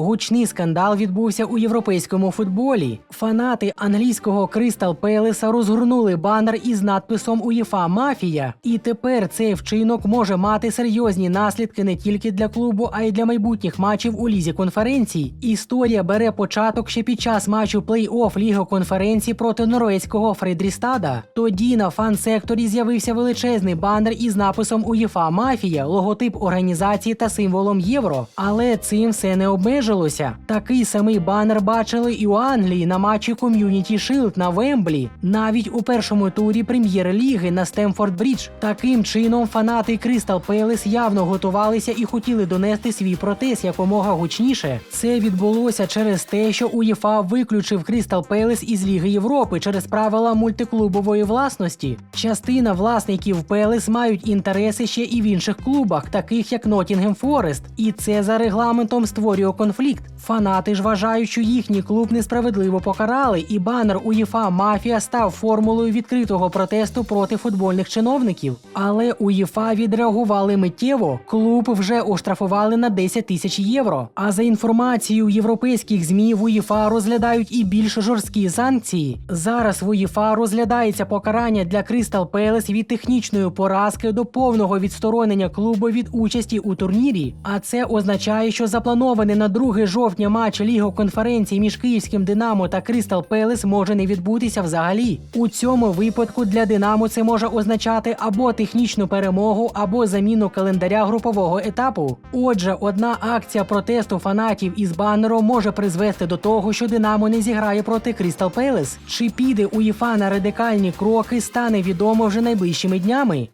Гучний скандал відбувся у європейському футболі. Фанати англійського Кристал Пелеса розгорнули банер із надписом УЄФА Мафія. І тепер цей вчинок може мати серйозні наслідки не тільки для клубу, а й для майбутніх матчів у лізі конференцій. Історія бере початок ще під час матчу плей-офф Ліги конференції проти норвезького Фредрістада. Тоді на фан-секторі з'явився величезний банер із написом УЄФА Мафія, логотип організації та символом євро. Але цим все не обмежилося. Такий самий банер бачили і у Англії на матчі Community Shield на Вемблі, навіть у першому турі прем'єр-ліги на Стемфорд Брідж. Таким чином фанати Кристал Пелес явно готувалися і хотіли донести свій протест якомога гучніше. Це відбулося через те, що УЄФА виключив Кристал Пелес із Ліги Європи через правила мультиклубової власності. Частина власників Пелес мають інтереси ще і в інших клубах, таких як Нотінгем Форест, і це за регламентом створює конфлікт. Фанати ж вважають, що їхній клуб несправедливо покарали, і банер УЄФА Мафія став формулою відкритого протесту проти футбольних чиновників. Але УЄФА відреагували миттєво. Клуб вже оштрафували на 10 тисяч євро. А за інформацією європейських змі в УЄФА розглядають і більш жорсткі санкції. Зараз в УЄФА розглядається покарання для Кристал Пелес від технічної поразки до повного відсторонення клубу від участі у турнірі. А це означає, що запланований на 2 жовтня матч Ліги конференції між київським Динамо та Кристал Пелес може не відбутися взагалі. У цьому випадку для Динамо це може означати або технічну перемогу, або заміну календаря групового етапу. Отже, одна акція протесту фанатів із банером може призвести до того, що Динамо не зіграє проти Кристал Пелес. Чи піде УЄФА на радикальні кроки, стане відомо вже найближчими днями.